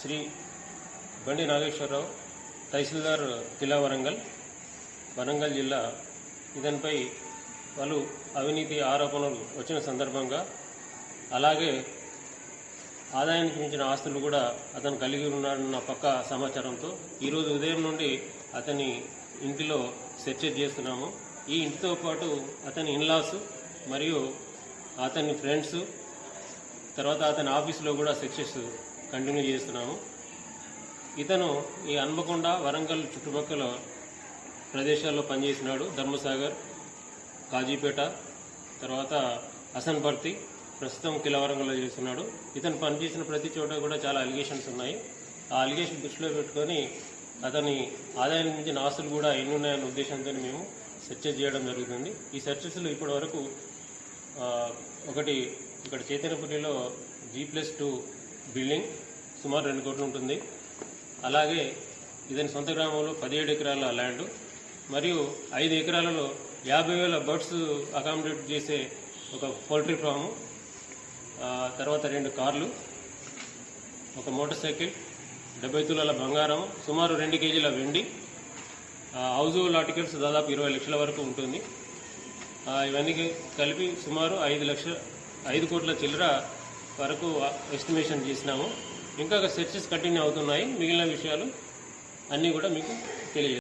శ్రీ బండి నాగేశ్వరరావు తహసీల్దార్ జిల్లా వరంగల్ వరంగల్ జిల్లా. ఇతనిపై పలు అవినీతి ఆరోపణలు వచ్చిన సందర్భంగా అలాగే ఆదాయానికి మించిన ఆస్తులు కూడా అతను కలిగి ఉన్నాడన్న పక్క సమాచారంతో ఈరోజు ఉదయం నుండి అతని ఇంటిలో సెర్చ్ చేస్తున్నాము. ఈ ఇంటితో పాటు అతని ఇన్లాస్ మరియు అతని ఫ్రెండ్స్ తర్వాత అతని ఆఫీసులో కూడా సెర్చెస్ కంటిన్యూ చేస్తున్నాము. ఇతను ఈ హన్మకొండ వరంగల్ చుట్టుపక్కల ప్రదేశాల్లో పనిచేసినాడు. ధర్మసాగర్ కాజీపేట తర్వాత హసన్పర్తి ప్రస్తుతం కిలవరంగంలో చేస్తున్నాడు. ఇతను పనిచేసిన ప్రతి చోట కూడా చాలా అలిగేషన్స్ ఉన్నాయి. ఆ అలిగేషన్ దృష్టిలో పెట్టుకొని అతని ఆదాయానికి నుంచి ఆస్తులు కూడా ఎన్ని ఉన్నాయనే ఉద్దేశంతో మేము సెర్చ్ చేయడం జరుగుతుంది. ఈ సెర్చెస్లో ఇప్పటి వరకు ఒకటి ఇక్కడ చైతన్యపురిలో జీ ప్లస్ టూ బిల్డింగ్ సుమారు రెండు కోట్లు ఉంటుంది. అలాగే ఇతని సొంత గ్రామంలో పదిహేడు ఎకరాల ల్యాండ్ మరియు ఐదు ఎకరాలలో యాభై వేల బర్డ్స్ అకామిడేట్ చేసే ఒక పౌల్ట్రీ ఫాము తర్వాత రెండు కార్లు ఒక మోటార్ సైకిల్ డెబ్బై తులాల బంగారం సుమారు రెండు కేజీల వెండి హౌజు లాటికల్స్ ఆర్టికల్స్ దాదాపు ఇరవై లక్షల వరకు ఉంటుంది. ఇవన్నీ కలిపి సుమారు ఐదు లక్షల ఐదు కోట్ల చిల్లర వరకు ఎస్టిమేషన్ చేసినాము. ఇంకా సెర్చెస్ కంటిన్యూ అవుతున్నాయి. మిగిలిన విషయాలు అన్నీ కూడా మీకు తెలియజేస్తాను